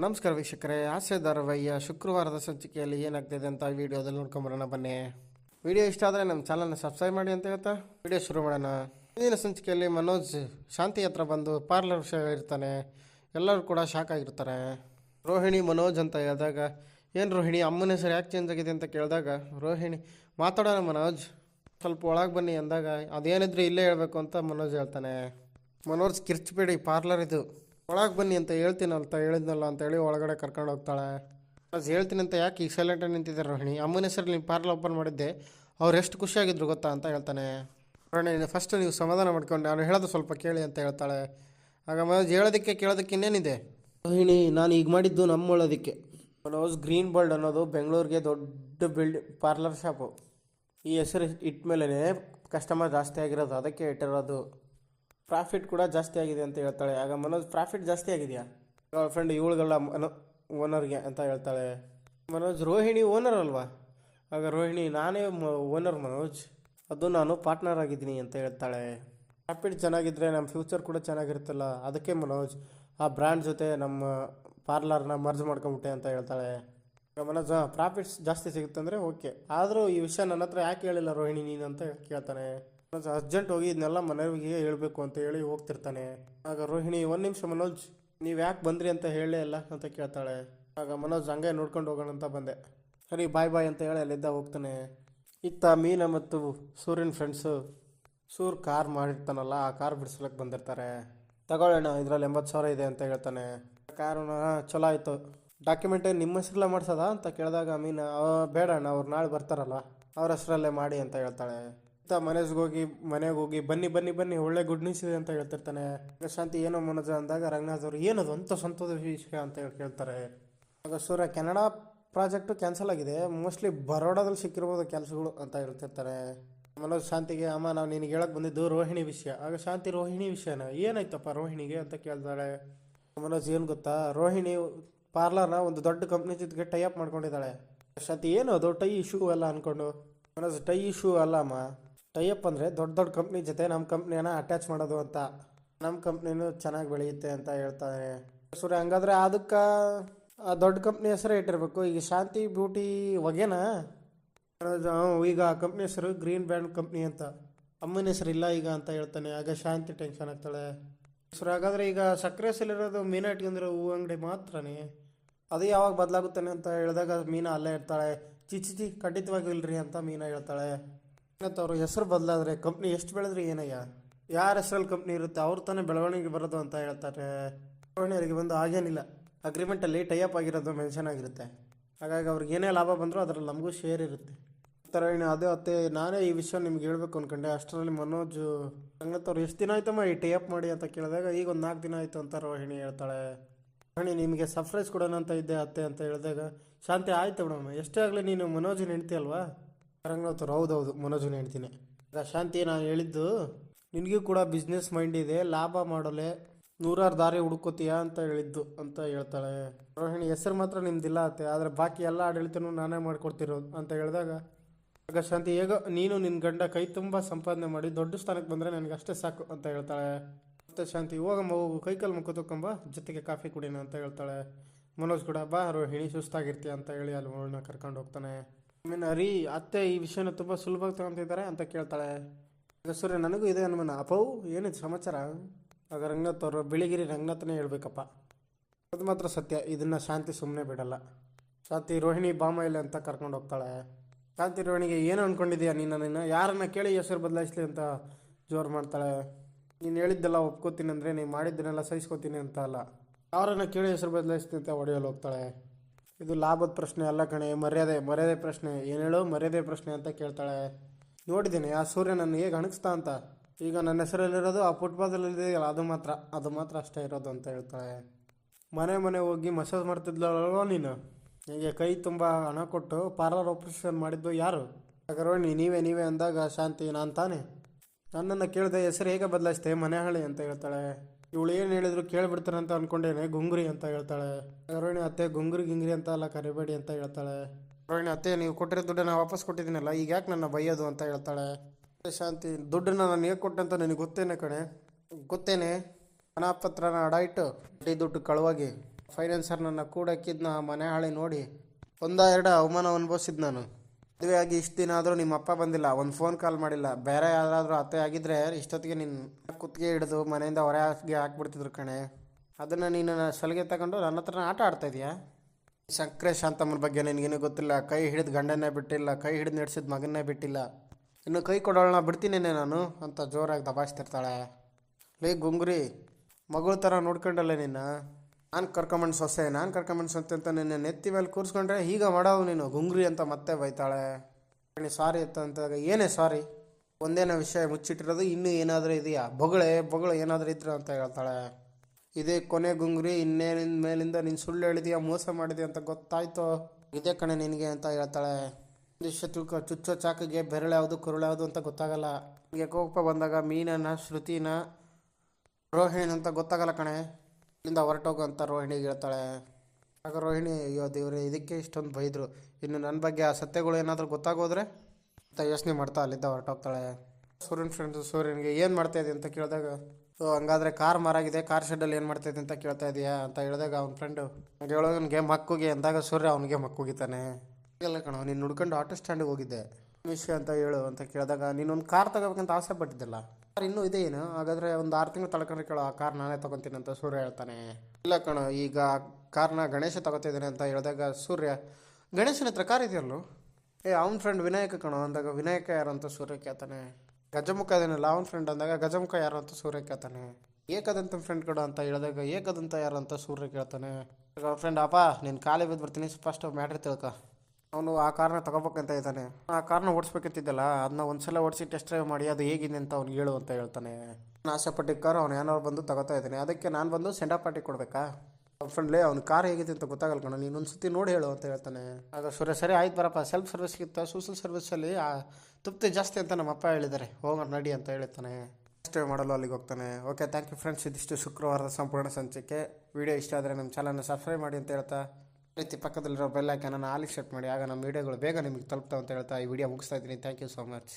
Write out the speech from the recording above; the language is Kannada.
ನಮಸ್ಕಾರ ವೀಕ್ಷಕರೇ ಹಾಸ್ಯ ಧಾರಾವಾಹಿಯ ಶುಕ್ರವಾರದ ಸಂಚಿಕೆಯಲ್ಲಿ ಏನಾಗ್ತಿದೆ ಅಂತ ವಿಡಿಯೋದಲ್ಲಿ ನೋಡ್ಕೊಂಬರೋಣ, ಬನ್ನಿ. ವಿಡಿಯೋ ಇಷ್ಟ ಆದರೆ ನಮ್ಮ ಚಾನಲ್ನ ಸಬ್ಸ್ಕ್ರೈಬ್ ಮಾಡಿ ಅಂತ ಹೇಳ್ತಾ, ವಿಡಿಯೋ ಶುರು ಮಾಡೋಣ. ಇಂದಿನ ಸಂಚಿಕೆಯಲ್ಲಿ ಮನೋಜ್ ಶಾಂತಿ ಹತ್ರ ಬಂದು ಪಾರ್ಲರ್ ವಿಷಯ ಇರ್ತಾನೆ ಎಲ್ಲರೂ ಕೂಡ ಶಾಕ್ ಆಗಿರ್ತಾರೆ. ರೋಹಿಣಿ, ಮನೋಜ್ ಅಂತ ಹೇಳಿದಾಗ, ಏನು ರೋಹಿಣಿ, ಅಮ್ಮನ ಹೆಸರು ಯಾಕೆ ಚೇಂಜ್ ಆಗಿದೆ ಅಂತ ಕೇಳಿದಾಗ, ರೋಹಿಣಿ, ಮಾತಾಡೋಣ ಮನೋಜ್. ಸ್ವಲ್ಪ ಒಳಗೆ ಬನ್ನಿ ಅಂದಾಗ, ಅದೇನಿದ್ರು ಇಲ್ಲೇ ಹೇಳಬೇಕು ಅಂತ ಮನೋಜ್ ಹೇಳ್ತಾನೆ. ಮನೋಜ್ ಕಿರ್ಚ್ಬೇಡಿ ಪಾರ್ಲರ್ ಇದು. ಒಳಗೆ ಬನ್ನಿ ಅಂತ ಹೇಳ್ತೀನಲ್ತ ಹೇಳಿದ್ನಲ್ಲ ಅಂತ ಹೇಳಿ ಒಳಗಡೆ ಕರ್ಕೊಂಡು ಹೋಗ್ತಾಳೆ. ಅದು ಹೇಳ್ತೀನಿ ಅಂತ ಯಾಕೆ ಈಗ ಸೈಲೆಂಟಾಗಿ ನಿಂತಿದ್ದಾರೆ ರೋಹಿಣಿ? ಅಮ್ಮನ ಹೆಸರಲ್ಲಿ ನೀವು ಪಾರ್ಲರ್ ಓಪನ್ ಮಾಡಿದ್ದೆ. ಅವ್ರು ಎಷ್ಟು ಖುಷಿಯಾಗಿದ್ರು ಗೊತ್ತಾ ಅಂತ ಹೇಳ್ತಾನೆ. ರೋಹಿಣಿ ಫಸ್ಟ್ ನೀವು ಸಮಾಧಾನ ಮಾಡ್ಕೊಂಡು ನಾನು ಹೇಳೋದು ಸ್ವಲ್ಪ ಕೇಳಿ ಅಂತ ಹೇಳ್ತಾಳೆ. ಆಗ ಮನೋಜ್ ಹೇಳೋದಕ್ಕೆ ಕೇಳೋದಕ್ಕೆ ಇನ್ನೇನಿದೆ? ರೋಹಿಣಿ ನಾನು ಈಗ ಮಾಡಿದ್ದು ನಮ್ಮ ಒಳೋದಕ್ಕೆ ಮನೋಜ್ ಗ್ರೀನ್ ಬರ್ಡ್ ಅನ್ನೋದು ಬೆಂಗಳೂರಿಗೆ ದೊಡ್ಡ ಬಿಲ್ಡ್ ಪಾರ್ಲರ್ ಶಾಪು ಈ ಹೆಸರು ಇಟ್ಟ ಮೇಲೆ ಕಸ್ಟಮರ್ ಜಾಸ್ತಿ ಆಗಿರೋದು ಅದಕ್ಕೆ ಇಟ್ಟಿರೋದು. ಪ್ರಾಫಿಟ್ ಕೂಡ ಜಾಸ್ತಿ ಆಗಿದೆ ಅಂತ ಹೇಳ್ತಾಳೆ. ಆಗ ಮನೋಜ್, ಪ್ರಾಫಿಟ್ ಜಾಸ್ತಿ ಆಗಿದೆಯಾ? ಫ್ರೆಂಡ್ ಇವಳುಗಳ ಮನೋ ಓನರ್ಗೆ ಅಂತ ಹೇಳ್ತಾಳೆ. ಮನೋಜ್, ರೋಹಿಣಿ ಓನರ್ ಅಲ್ವಾ? ಆಗ ರೋಹಿಣಿ, ನಾನೇ ಓನರ್ ಮನೋಜ್. ಅದು ನಾನು ಪಾರ್ಟ್ನರ್ ಆಗಿದ್ದೀನಿ ಅಂತ ಹೇಳ್ತಾಳೆ. ಪ್ರಾಫಿಟ್ ಚೆನ್ನಾಗಿದ್ದರೆ ನಮ್ಮ ಫ್ಯೂಚರ್ ಕೂಡ ಚೆನ್ನಾಗಿರುತ್ತಲ್ಲ. ಅದಕ್ಕೆ ಮನೋಜ್, ಆ ಬ್ರ್ಯಾಂಡ್ ಜೊತೆ ನಮ್ಮ ಪಾರ್ಲರ್ನ ಮರ್ಜ್ ಮಾಡ್ಕೊಂಬಿಟ್ಟೆ ಅಂತ ಹೇಳ್ತಾಳೆ. ಮನೋಜ್ ಪ್ರಾಫಿಟ್ಸ್ ಜಾಸ್ತಿ ಸಿಗುತ್ತೆ ಅಂದರೆ ಓಕೆ ಆದರೂ ಈ ವಿಷಯ ನನ್ನ ಹತ್ರ ಯಾಕೆ ಹೇಳಿಲ್ಲ ರೋಹಿಣಿ ನೀನು? ಅಂತ ಕೇಳ್ತಾನೆ. ಮನೋಜ್ ಅರ್ಜೆಂಟ್ ಹೋಗಿ ಇದನ್ನೆಲ್ಲ ಮನೆಯವರಿಗೆ ಹೇಳಬೇಕು ಅಂತ ಹೇಳಿ ಹೋಗ್ತಿರ್ತಾನೆ. ಆಗ ರೋಹಿಣಿ, ಒಂದು ನಿಮಿಷ ಮನೋಜ್, ನೀವು ಯಾಕೆ ಬಂದ್ರಿ ಅಂತ ಹೇಳೇ ಇಲ್ಲ ಅಂತ ಕೇಳ್ತಾಳೆ. ಆಗ ಮನೋಜ್ ಹಂಗೆ ನೋಡ್ಕೊಂಡು ಹೋಗೋಣ ಅಂತ ಬಂದೆ. ಸರಿ ಬಾಯ್ ಬಾಯ್ ಅಂತ ಹೇಳಿ ಅಲ್ಲಿದ್ದ ಹೋಗ್ತಾನೆ. ಇತ್ತ ಮೀನ ಮತ್ತು ಸೂರ್ಯನ ಫ್ರೆಂಡ್ಸು ಸೂರ್ ಕಾರ್ ಮಾಡಿರ್ತಾನಲ್ಲ, ಆ ಕಾರ್ ಬಿಡಿಸ್ಲಕ್ಕೆ ಬಂದಿರ್ತಾರೆ. ತಗೊಳ್ಳೋಣ, ಇದರಲ್ಲಿ ಎಂಬತ್ತು ಸಾವಿರ ಇದೆ ಅಂತ ಹೇಳ್ತಾನೆ. ಕಾರ್ನ ಚಲೋ ಆಯಿತು. ಡಾಕ್ಯುಮೆಂಟ್ ನಿಮ್ಮ ಹೆಸ್ರಲ್ಲೇ ಮಾಡ್ಸೋದಾ ಅಂತ ಕೇಳಿದಾಗ ಮೀನ ಬೇಡ ಅಣ್ಣ, ಅವ್ರು ನಾಳೆ ಬರ್ತಾರಲ್ಲ, ಅವ್ರ ಹೆಸರಲ್ಲೇ ಮಾಡಿ ಅಂತ ಹೇಳ್ತಾಳೆ. ಮನೆಗೆ ಹೋಗಿ ಮನೆಗೆ ಹೋಗಿ, ಬನ್ನಿ ಬನ್ನಿ ಬನ್ನಿ, ಒಳ್ಳೆ ಗುಡ್ ನ್ಯೂಸ್ ಇದೆ ಅಂತ ಹೇಳ್ತಿರ್ತಾನೆ. ಪ್ರಶಾಂತಿ ಶಾಂತಿ ಏನೋ ಮನೋಜ ಅಂದಾಗ ರಂಗನಾಥ್ ಅವರು ಏನದು ಅಂತ ಸಂತೋಷ ವಿಷಯ ಅಂತ ಹೇಳಿ ಕೇಳ್ತಾರೆ. ಆಗ ಸೂರ್ಯ ಕೆನಡಾ ಪ್ರಾಜೆಕ್ಟು ಕ್ಯಾನ್ಸಲ್ ಆಗಿದೆ. ಮೋಸ್ಟ್ಲಿ ಬರೋಡಾದಲ್ಲಿ ಸಿಕ್ಕಿರ್ಬೋದು ಕೆಲಸಗಳು ಅಂತ ಹೇಳ್ತಿರ್ತಾರೆ ಮನೋಜ್ ಶಾಂತಿಗೆ, ಅಮ್ಮ, ನಾವು ನಿನಗೆ ಹೇಳಕ್ಕೆ ಬಂದಿದ್ದು ರೋಹಿಣಿ ವಿಷಯ. ಆಗ ಶಾಂತಿ, ರೋಹಿಣಿ ವಿಷಯನ? ಏನಾಯ್ತಪ್ಪ ರೋಹಿಣಿಗೆ? ಅಂತ ಕೇಳ್ತಾಳೆ. ಮನೋಜ್, ಏನು ಗೊತ್ತಾ? ರೋಹಿಣಿ ಪಾರ್ಲರ್ನ ಒಂದು ದೊಡ್ಡ ಕಂಪ್ನಿ ಜೊತೆಗೆ ಟೈ ಅಪ್ ಮಾಡ್ಕೊಂಡಿದ್ದಾಳೆ. ಶಾಂತಿ, ಏನು ಅದು ಟೈ ಇಶ್ಯೂ ಎಲ್ಲ ಅಂದ್ಕೊಂಡು ಮನೋಜ್, ಟೈ ಇಶ್ಯೂ ಅಲ್ಲ ಅಮ್ಮ ಟೈ ಅಪ್ ಅಂದರೆ ದೊಡ್ಡ ದೊಡ್ಡ ಕಂಪ್ನಿ ಜೊತೆ ನಮ್ಮ ಕಂಪ್ನಿನ ಅಟ್ಯಾಚ್ ಮಾಡೋದು ಅಂತ. ನಮ್ಮ ಕಂಪ್ನಿನೂ ಚೆನ್ನಾಗಿ ಬೆಳೆಯುತ್ತೆ ಅಂತ ಹೇಳ್ತಾರೆ. ಸೂರ್ಯ, ಹಂಗಾದ್ರೆ ಅದಕ್ಕೆ ಆ ದೊಡ್ಡ ಕಂಪ್ನಿ ಹೆಸರು ಇಟ್ಟಿರಬೇಕು. ಈಗ ಶಾಂತಿ ಬ್ಯೂಟಿ ಹೊಗೆನಾ ಈಗ ಆ ಕಂಪ್ನಿ ಹೆಸರು ಗ್ರೀನ್ ಬ್ಯಾಂಡ್ ಕಂಪ್ನಿ ಅಂತ. ಅಮ್ಮನ ಹೆಸರು ಇಲ್ಲ ಈಗ ಅಂತ ಹೇಳ್ತಾನೆ. ಆಗ ಶಾಂತಿ ಟೆನ್ಷನ್ ಆಗ್ತಾಳೆ. ಹೆಸರು ಹಾಗಾದ್ರೆ ಈಗ ಸಕ್ಕರೆ ಹೆಸರಿರೋದು ಮೀನಾ ಇಟ್ಕೊಂಡಿರೋ ಹೂ ಅಂಗಡಿ ಮಾತ್ರನೇ? ಅದು ಯಾವಾಗ ಬದಲಾಗುತ್ತಾನೆ ಅಂತ ಹೇಳಿದಾಗ ಮೀನಾ ಅಲ್ಲೇ ಇರ್ತಾಳೆ. ಚಿಚಿಚಿ ಚಿ ಅಂತ ಮೀನಾ ಹೇಳ್ತಾಳೆ. ಅವ್ರ ಹೆಸರು ಬದಲಾದ್ರೆ ಕಂಪ್ನಿ ಎಷ್ಟು ಬೆಳೆದ್ರೆ ಏನಯ್ಯ? ಯಾರ ಹೆಸರಲ್ಲಿ ಕಂಪ್ನಿ ಇರುತ್ತೆ? ಅವ್ರ ತಾನೇ ಬೆಳವಣಿಗೆ ಬರೋದು ಅಂತ ಹೇಳ್ತಾರೆ. ಬೆಳವಣಿಗೆ ಬಂದು ಹಾಗೇನಿಲ್ಲ. ಅಗ್ರಿಮೆಂಟಲ್ಲಿ ಟೈಅಪ್ ಆಗಿರೋದು ಮೆನ್ಷನ್ ಆಗಿರುತ್ತೆ. ಹಾಗಾಗಿ ಅವ್ರಿಗೆ ಏನೇ ಲಾಭ ಬಂದರೂ ಅದರಲ್ಲಿ ನಮಗೂ ಶೇರ್ ಇರುತ್ತೆ. ಥರ ಅದೇ ಅತ್ತೆ, ನಾನೇ ಈ ವಿಷಯ ನಿಮ್ಗೆ ಹೇಳ್ಬೇಕು ಅಂದ್ಕೊಂಡೆ ಅಷ್ಟರಲ್ಲಿ ಮನೋಜ್ ಅವ್ರು ಎಷ್ಟು ದಿನ ಆಯ್ತಮ್ಮ ಈ ಟೈಅಪ್ ಮಾಡಿ ಅಂತ ಕೇಳಿದಾಗ, ಈಗ ಒಂದು ನಾಲ್ಕು ದಿನ ಆಯಿತು ಅಂತ ರೋಹಿಣಿ ಹೇಳ್ತಾಳೆ. ರೋಹಿಣಿ, ನಿಮಗೆ ಸರ್ಪ್ರೈಸ್ ಕೊಡೋಣ ಅಂತ ಇದ್ದೆ ಅತ್ತೆ ಅಂತ ಹೇಳಿದಾಗ, ಶಾಂತಿ, ಆಯ್ತು ಬಿಡಮ್ಮ. ಎಷ್ಟೇ ಆಗಲಿ ನೀನು ಮನೋಜ್ ಹೆಂಡ್ತಿ ಅಲ್ವಾ? ರಂಗನಾಥ್ ಹೌದೌದು ಮನೋಜನ ಹೇಳ್ತೀನಿ. ಪ್ರಶಾಂತಿ ಶಾಂತಿ ನಾನು ಹೇಳಿದ್ದು, ನಿನಗೂ ಕೂಡ ಬಿಸ್ನೆಸ್ ಮೈಂಡ್ ಇದೆ, ಲಾಭ ಮಾಡಲೆ, ನೂರಾರು ದಾರಿ ಹುಡ್ಕೋತೀಯಾ ಅಂತ ಹೇಳಿದ್ದು ಅಂತ ಹೇಳ್ತಾಳೆ. ರೋಹಿಣಿ, ಹೆಸರು ಮಾತ್ರ ನಿಮ್ದಿಲ್ಲ ಅತ್ತೆ, ಆದರೆ ಬಾಕಿ ಎಲ್ಲ ಆಡಳಿತನೂ ನಾನೇ ಮಾಡ್ಕೊಡ್ತಿರೋದು ಅಂತ ಹೇಳಿದಾಗ, ಆಗ ಶಾಂತಿ, ಹೇಗೋ, ನೀನು ನಿನ್ನ ಗಂಡ ಕೈ ತುಂಬ ಸಂಪಾದನೆ ಮಾಡಿ ದೊಡ್ಡ ಸ್ಥಾನಕ್ಕೆ ಬಂದರೆ ನನಗೆ ಅಷ್ಟೇ ಸಾಕು ಅಂತ ಹೇಳ್ತಾಳೆ. ಮತ್ತೆ ಶಾಂತಿ ಹೋಗಮ್ಮ ಹೋಗು, ಕೈ ಕಾಲು ಮುಖ ತೊಕೊಂಬ ಜೊತೆಗೆ ಕಾಫಿ ಕುಡಿನ ಅಂತ ಹೇಳ್ತಾಳೆ. ಮನೋಜ್ ಕೂಡ, ಬಾ ರೋಹಿಣಿ, ಸುಸ್ತಾಗಿರ್ತೀಯ ಅಂತ ಹೇಳಿ ಅಲ್ಲಿ ಅವಳನ್ನ ಕರ್ಕೊಂಡು ಹೋಗ್ತಾನೆ. ಆಮೇಲೆ ರೀ, ಅತ್ತೆ ಈ ವಿಷಯನ ತುಂಬ ಸುಲಭವಾಗಿ ತಗೊಂತಿದ್ದಾರೆ ಅಂತ ಕೇಳ್ತಾಳೆ. ಸೂರ್ಯ, ನನಗೂ ಇದೆ ಅನ್ಮನ. ಅಪ್ಪವು ಏನಿದೆ ಸಮಾಚಾರ? ಆಗ ರಂಗನಾಥ್ ಅವರು, ಬಿಳಿಗಿರಿ ರಂಗನಾಥನೇ ಹೇಳ್ಬೇಕಪ್ಪ. ಅದು ಮಾತ್ರ ಸತ್ಯ. ಇದನ್ನು ಶಾಂತಿ ಸುಮ್ಮನೆ ಬಿಡಲ್ಲ. ಶಾಂತಿ ರೋಹಿಣಿ ಬಾಮೈಲೆ ಅಂತ ಕರ್ಕೊಂಡು ಹೋಗ್ತಾಳೆ. ಶಾಂತಿ ರೋಹಿಣಿಗೆ ಏನು ಅನ್ಕೊಂಡಿದ್ಯಾ ನೀನು ನಿನ್ನ, ಯಾರನ್ನ ಕೇಳಿ ಹೆಸರು ಬದಲಾಯಿಸ್ಲಿ ಅಂತ ಜೋರು ಮಾಡ್ತಾಳೆ. ನೀನು ಹೇಳಿದ್ದೆಲ್ಲ ಒಪ್ಕೋತೀನಿ ಅಂದರೆ ನೀನು ಮಾಡಿದ್ದನ್ನೆಲ್ಲ ಸಹಿಸ್ಕೋತೀನಿ ಅಂತ ಅಲ್ಲ. ಯಾರನ್ನ ಕೇಳಿ ಹೆಸರು ಬದಲಾಯಿಸ್ತೀನಿ ಅಂತ ಒಡೆಯಲು ಹೋಗ್ತಾಳೆ. ಇದು ಲಾಭದ ಪ್ರಶ್ನೆ ಅಲ್ಲ ಕಣೆ, ಮರ್ಯಾದೆ ಮರ್ಯಾದೆ ಪ್ರಶ್ನೆ. ಏನೇಳು ಮರ್ಯಾದೆ ಪ್ರಶ್ನೆ ಅಂತ ಕೇಳ್ತಾಳೆ. ನೋಡಿದ್ದೀನಿ, ಆ ಸೂರ್ಯ ನನ್ನ ಹೇಗೆ ಅಣಗಿಸ್ತಾ ಅಂತ. ಈಗ ನನ್ನ ಹೆಸರಲ್ಲಿರೋದು ಆ ಫುಟ್ಪಾತಲ್ಲಿದೆಯಲ್ಲ ಅದು ಮಾತ್ರ. ಅದು ಮಾತ್ರ ಅಷ್ಟೇ ಇರೋದು ಅಂತ ಹೇಳ್ತಾಳೆ. ಮನೆ ಮನೆ ಹೋಗಿ ಮಸಾಜ್ ಮಾಡ್ತಿದ್ಲಲ್ವ ನೀನು? ಹೀಗೆ ಕೈ ತುಂಬ ಹಣ ಕೊಟ್ಟು ಪಾರ್ಲರ್ ಆಪರೇಷನ್ ಮಾಡಿದ್ದು ಯಾರು? ರೋಹಿಣಿ ನೀವೇ ನೀವೇ ಅಂದಾಗ ಶಾಂತಿ ನಾನು ತಾನೇ? ನನ್ನನ್ನು ಕೇಳಿದೆ ಹೆಸರು ಹೇಗೆ ಬದಲಾಯಿಸ್ತೆ ಮನೆ ಅಂತ ಹೇಳ್ತಾಳೆ. ಇವಳು ಏನು ಹೇಳಿದ್ರು ಅಂತ ಅನ್ಕೊಂಡೇನೆ, ಗುಂಗುರಿ ಅಂತ ಹೇಳ್ತಾಳೆ. ರೋಹಿಣಿ ಅತ್ತೆ ಗುಂಗ್ರಿ ಗಿಂಗ್ರಿ ಅಂತ ಅಲ್ಲ, ಕರಿಬೇಡಿ ಅಂತ ಹೇಳ್ತಾಳೆ. ರೋಹಿಣಿ ಅತ್ತೆ, ನೀವು ಕೊಟ್ಟಿರೋ ದುಡ್ಡನ್ನ ವಾಪಸ್ ಕೊಟ್ಟಿದ್ದೀನಲ್ಲ, ಈಗ ಯಾಕೆ ನನ್ನ ಬೈಯೋದು ಅಂತ ಹೇಳ್ತಾಳೆ. ಶಾಂತಿ, ದುಡ್ಡನ್ನ ನಾನು ಹೇಗೆ ಕೊಟ್ಟೆ ಅಂತ ನಿನಗೆ ಗೊತ್ತೇನೆ ಕಣೆ? ಗೊತ್ತೇನೆ. ಹಣಪತ್ರನ ಅಡ ಇಟ್ಟು ಬಡ್ಡಿ ದುಡ್ಡು ಕಳುವಾಗಿ ಫೈನಾನ್ಸರ್ ನನ್ನ ಕೂಡಕ್ಕಿದ್ನ ಮನೆ ಹಾಳಿ ನೋಡಿ, ಒಂದ ಎರಡು ಅವಮಾನ ಅನುಭವಿಸಿದ್ ನಾನು. ಮದುವೆ ಆಗಿ ಇಷ್ಟು ದಿನ ಆದರೂ ನಿಮ್ಮ ಅಪ್ಪ ಬಂದಿಲ್ಲ, ಒಂದು ಫೋನ್ ಕಾಲ್ ಮಾಡಿಲ್ಲ. ಬೇರೆ ಯಾರಾದರೂ ಅತ್ತೆ ಆಗಿದ್ರೆ ಇಷ್ಟೊತ್ತಿಗೆ ನಿನ್ನ ಕುತ್ತಿಗೆ ಹಿಡಿದು ಮನೆಯಿಂದ ಹೊರಗೆ ಹಾಕ್ಬಿಡ್ತಿದ್ರು ಕಣೆ. ಅದನ್ನು ನೀನು ಸಲಿಗೆ ತಗೊಂಡು ನನ್ನ ಹತ್ರ ಆಟ ಆಡ್ತಾ ಇದೀಯಾ? ಸಕ್ಕರೆ ಶಾಂತಮ್ಮನ ಬಗ್ಗೆ ನಿನಗೇನು ಗೊತ್ತಿಲ್ಲ. ಕೈ ಹಿಡಿದು ಗಂಡನ್ನೇ ಬಿಟ್ಟಿಲ್ಲ, ಕೈ ಹಿಡಿದು ನಡೆಸಿದ ಮಗನ್ನೇ ಬಿಟ್ಟಿಲ್ಲ. ಇನ್ನು ಕೈ ಕೊಡೋಳನ್ನ ಬಿಡ್ತೀನೇನೆ ನಾನು, ಅಂತ ಜೋರಾಗಿ ದಬಾಯಿಸ್ತಿರ್ತಾಳೆ ಲೇ ಗುಂಗುರಿ, ಮಗಳು ಥರ ನೋಡ್ಕೊಂಡಲ್ಲ ನಿನ್ನ? ನಾನು ಕರ್ಕೊಂಬಂದು ಸೊಸೆ, ನಾನು ಕರ್ಕೊಂಬಂದು ಸೊಸೆ ಅಂತ ನಿನ್ನ ನೆತ್ತಿ ಮೇಲೆ ಕೂರಿಸ್ಕೊಂಡ್ರೆ ಈಗ ಮಾಡೋದು ನೀನು? ಗುಂಗ್ರಿ ಅಂತ ಮತ್ತೆ ಬೈತಾಳೆ. ಸಾರಿ ಅಂತ ಅಂತಾಗ ಏನೇ ಸಾರಿ? ಒಂದೇನೋ ವಿಷಯ ಮುಚ್ಚಿಟ್ಟಿರೋದು ಇನ್ನೂ ಏನಾದರೂ ಇದೆಯಾ? ಬೊಗಳೆ, ಬೊಗಳು ಏನಾದರೂ ಇದ್ರು ಅಂತ ಹೇಳ್ತಾಳೆ. ಇದೇ ಕೊನೆ ಗುಂಗುರಿ ಇನ್ನೇನಿಂದ ಮೇಲಿಂದ ನೀನು ಸುಳ್ಳು ಹೇಳಿದೀಯ, ಮೋಸ ಮಾಡಿದೆಯಾ ಅಂತ ಗೊತ್ತಾಯ್ತು? ಇದೇ ಕಣೆ ನಿನಗೆ ಅಂತ ಹೇಳ್ತಾಳೆ. ವಿಷಯ ತಿಳ್ಕೊ, ಚುಚ್ಚೋ ಚಾಕಿಗೆ ಬೆರಳು ಯಾವುದು, ಕುರುಳು ಯಾವುದು ಅಂತ ಗೊತ್ತಾಗಲ್ಲ. ನಿಮಗೆ ಕೋಪ ಬಂದಾಗ ಮೀನನ್ನ ಶ್ರುತಿನ, ರೋಹಿಣಿ ಅಂತ ಗೊತ್ತಾಗಲ್ಲ ಕಣೆ. ಇಲ್ಲಿಂದ ಹೊರಟೋಗು ಅಂತ ರೋಹಿಣಿಗೆ ಹೇಳ್ತಾಳೆ. ಆಗ ರೋಹಿಣಿ, ಅಯ್ಯೋ ದೇವ್ರೆ, ಇದಕ್ಕೆ ಇಷ್ಟೊಂದು ಬೈದರು. ಇನ್ನು ನನ್ನ ಬಗ್ಗೆ ಆ ಸತ್ಯಗಳು ಏನಾದರೂ ಗೊತ್ತಾಗೋದ್ರೆ? ಅಂತ ಯೋಚನೆ ಮಾಡ್ತಾ ಅಲ್ಲಿಂದ ಹೊರಟೋಗ್ತಾಳೆ. ಸೂರ್ಯನ ಫ್ರೆಂಡ್ಸು ಸೂರ್ಯನಿಗೆ, ಏನು ಮಾಡ್ತಾ ಅಂತ ಕೇಳಿದಾಗ ಸೊ ಹಂಗಾದ್ರೆ ಕಾರ್ ಮಾರಾಗಿದೆ ಕಾರ್ ಶೆಡ್ಡಲ್ಲಿ ಏನು ಮಾಡ್ತಾ ಇದ್ದೆ ಅಂತ ಕೇಳ್ತಾ ಇದೆಯಾ? ಅಂತ ಹೇಳಿದಾಗ ಅವ್ನ ಫ್ರೆಂಡು ಹೇಳೋದು ನನಗೆ ಮಕ್ಕುಗೆ. ಅಂದಾಗ ಸೂರ್ಯ ಅವನಿಗೆ ಮಕ್ಕುಗಿತಾನೆ ಇಲ್ಲ ಕಣ, ನೀನು ನುಡ್ಕೊಂಡು ಆಟೋ ಸ್ಟ್ಯಾಂಡಿಗೆ ಹೋಗಿದ್ದೆ. ವಿಷಯ ಅಂತ ಹೇಳು ಅಂತ ಕೇಳಿದಾಗ ನೀನೊಂದು ಕಾರ್ ತಗೋಬೇಕಂತ ಆಸೆ ಪಟ್ಟಿದ್ದಲ್ಲ? ಕಾರ್ ಇನ್ನೂ ಇದೆ ಏನು? ಹಾಗಾದ್ರೆ ಒಂದು ಆರು ತಿಂಗಳು ತಳ್ಕೊಂಡು ಕೇಳೋ, ಆ ಕಾರ್ ನಾನೇ ತಗೊತೀನಿ ಅಂತ ಸೂರ್ಯ ಹೇಳ್ತಾನೆ. ಇಲ್ಲ ಕಣೋ, ಈಗ ಕಾರ್ನ ಗಣೇಶ ತಗೋತಿದ್ದಾನೆ ಅಂತ ಹೇಳಿದಾಗ ಸೂರ್ಯ, ಗಣೇಶನ ಹತ್ರ ಕಾರ್ ಇದೆಯಲ್ಲೋ? ಏ, ಅವ್ನ ಫ್ರೆಂಡ್ ವಿನಾಯಕ ಕಣೋ, ಅಂದಾಗ ವಿನಾಯಕ ಯಾರು ಅಂತ ಸೂರ್ಯ ಕೇಳ್ತಾನೆ. ಗಜಮುಖ ಇದೇನಲ್ಲ ಅವ್ನ ಫ್ರೆಂಡ್ ಅಂದಾಗ ಗಜಮುಖ ಯಾರು ಅಂತ ಸೂರ್ಯ ಕೇಳ್ತಾನೆ. ಏಕದಂತ ಫ್ರೆಂಡ್ ಕಡ ಅಂತ ಹೇಳಿದಾಗ ಏಕದಂತ ಯಾರು ಅಂತ ಸೂರ್ಯ ಕೇಳ್ತಾನೆ. ಫ್ರೆಂಡ್ ಅಪ್ಪ ನಿನ್ನ ಕಾಲಿ ಬಿದ್ದು ಬರ್ತೀನಿ ಫಸ್ಟ್ ಮ್ಯಾಟ್ರ್ ತಿಳ್ಕೊ. ಅವನು ಆ ಕಾರ್ನ ತಗೋಬೇಕಂತ ಇದ್ದಾನೆ. ಆ ಕಾರ್ನ ಓಡಿಸ್ಬೇಕಂತಿದ್ದಲ್ಲ ಅದನ್ನ ಒಂದ್ಸಲ ಓಡಿಸಿ ಟೆಸ್ಟ್ ಡ್ರೈವ್ ಮಾಡಿ ಅದು ಹೇಗಿದೆ ಅಂತ ಅವ್ನು ಹೇಳು ಅಂತ ಹೇಳ್ತಾನೆ. ನಾನು ಆಸೆ ಕಾರ್ ಅವ್ನು ಏನಾದ್ರು ಬಂದು ತಗೋತಾ ಇದ್ದಾನೆ. ಅದಕ್ಕೆ ನಾನು ಬಂದು ಸೆಂಡಾ ಪಾರ್ಟಿ ಕೊಡಬೇಕಾ? ಫ್ರೆಂಡ್ಲೇ ಅವ್ನ ಕಾರ್ ಹೇಗಿದೆ ಅಂತ ಗೊತ್ತಾಗಲ್ಲ ಕಣ, ನೀನು ಒಂದ್ಸತಿ ನೋಡಿ ಹೇಳು ಅಂತ ಹೇಳ್ತಾನೆ. ಆಗ ಸೂರ್ಯ, ಸರಿ ಆಯ್ತು ಬರಪ್ಪ ಸೆಲ್ಫ್ ಸರ್ವಿಸ್ಗಿಂತ ಸೋಷಲ್ ಸರ್ವಿಸಲ್ಲಿ ತೃಪ್ತಿ ಜಾಸ್ತಿ ಅಂತ ನಮ್ಮ ಅಪ್ಪ ಹೇಳಿದ್ದಾರೆ. ಹೋಗೋಣ ನಡಿ ಅಂತ ಹೇಳ್ತಾನೆ. ಅಷ್ಟೇ ಮಾಡಲು ಅಲ್ಲಿಗೆ ಹೋಗ್ತಾನೆ. ಓಕೆ ಥ್ಯಾಂಕ್ ಯು ಫ್ರೆಂಡ್ಸ್ ಇದಿಷ್ಟು ಶುಕ್ರವಾರದ ಸಂಪೂರ್ಣ ಸಂಚಿಕೆ. ವಿಡಿಯೋ ಇಷ್ಟ ಆದರೆ ನಮ್ಮ ಚಾನಲ್ನ ಸಬ್ಸ್ಕ್ರೈಬ್ ಮಾಡಿ ಅಂತ ಹೇಳ್ತಾ. ರೀತಿ ಪಕ್ಕದಲ್ಲಿರೋ ಬೆಲ್ ಆಲಿ ಸೆಟ್ ಮಾಡಿ, ಆಗ ನಮ್ಮ ವೀಡಿಯೋಗಳು ಬೇಗ ನಿಮಗೆ ತಲುಪ್ತಾವೆ ಅಂತ ಹೇಳ್ತಾ ಈ ವಿಡಿಯೋ ಮುಗಿಸ್ತಾ ಇದ್ದೀನಿ. Thank you so much